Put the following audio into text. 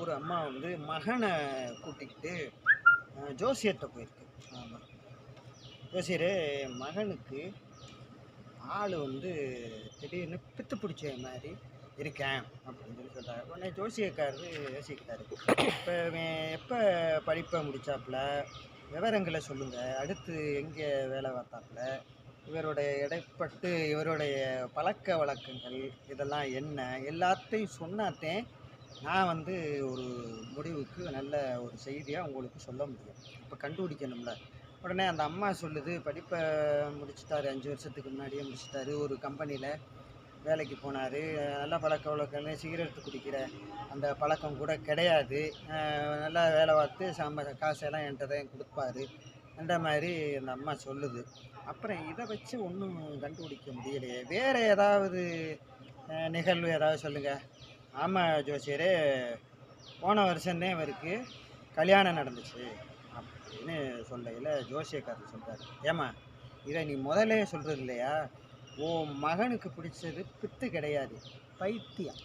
ஒரு அம்மா வந்து மகனை கூட்டிக்கிட்டு ஜோசியத்தை ஜோசியர்கிட்ட போயிருக்கு. ஆமாம் ஜோசியர் மகனுக்கு ஆள் வந்து திடீர்னு பித்து பிடிச்ச மாதிரி இருக்கேன் அப்படின்னு சொல்லி சொல்கிறாரு உடனே ஜோசியக்காரரு யோசிக்கிறாரு இப்போ எப்போ படிப்பை முடித்தாப்புல விவரங்களை சொல்லுங்கள் அடுத்து எங்கே வேலை பார்த்தாப்புல? இவருடைய இடைப்பட்டு இவருடைய பழக்க வழக்கங்கள் இதெல்லாம் என்ன? எல்லாத்தையும் சொன்னாத்தேன். நான் வந்து ஒரு முடிவுக்கு நல்ல ஒரு செய்தியாக உங்களுக்கு சொல்ல முடியும். இப்போ கண்டுபிடிக்கணும்ல. உடனே அந்த அம்மா சொல்லுது படிப்பை முடிச்சிட்டாரு அஞ்சு வருஷத்துக்கு முன்னாடியே முடிச்சிட்டாரு. ஒரு கம்பெனியில் வேலைக்கு போனார். நல்ல பழக்க வழக்கம்னு சிகரெட் குடிக்கிற அந்த பழக்கம் கூட கிடையாது. நல்லா வேலை பார்த்து சம்ப காசெல்லாம் என்கிட்ட தான் கொடுப்பாரு. அந்த மாதிரி அந்த அம்மா சொல்லுது. அப்புறம் இதை வச்சு ஒன்றும் கண்டுபிடிக்க முடியலையே. வேறு ஏதாவது நிகழ்வு ஏதாவது சொல்லுங்கள் ஆமாம் ஜோசியரே. போன வருஷம்தான் இவருக்கு கல்யாணம் நடந்துச்சு அப்படின்னு சொல்லையில் ஜோசியக்காரர் சொல்கிறார் ஏம்மா இதை நீ முதல்ல சொல்கிறது இல்லையா? ஓ மகனுக்கு பிடிச்சது பித்து கிடையாது பைத்தியம்.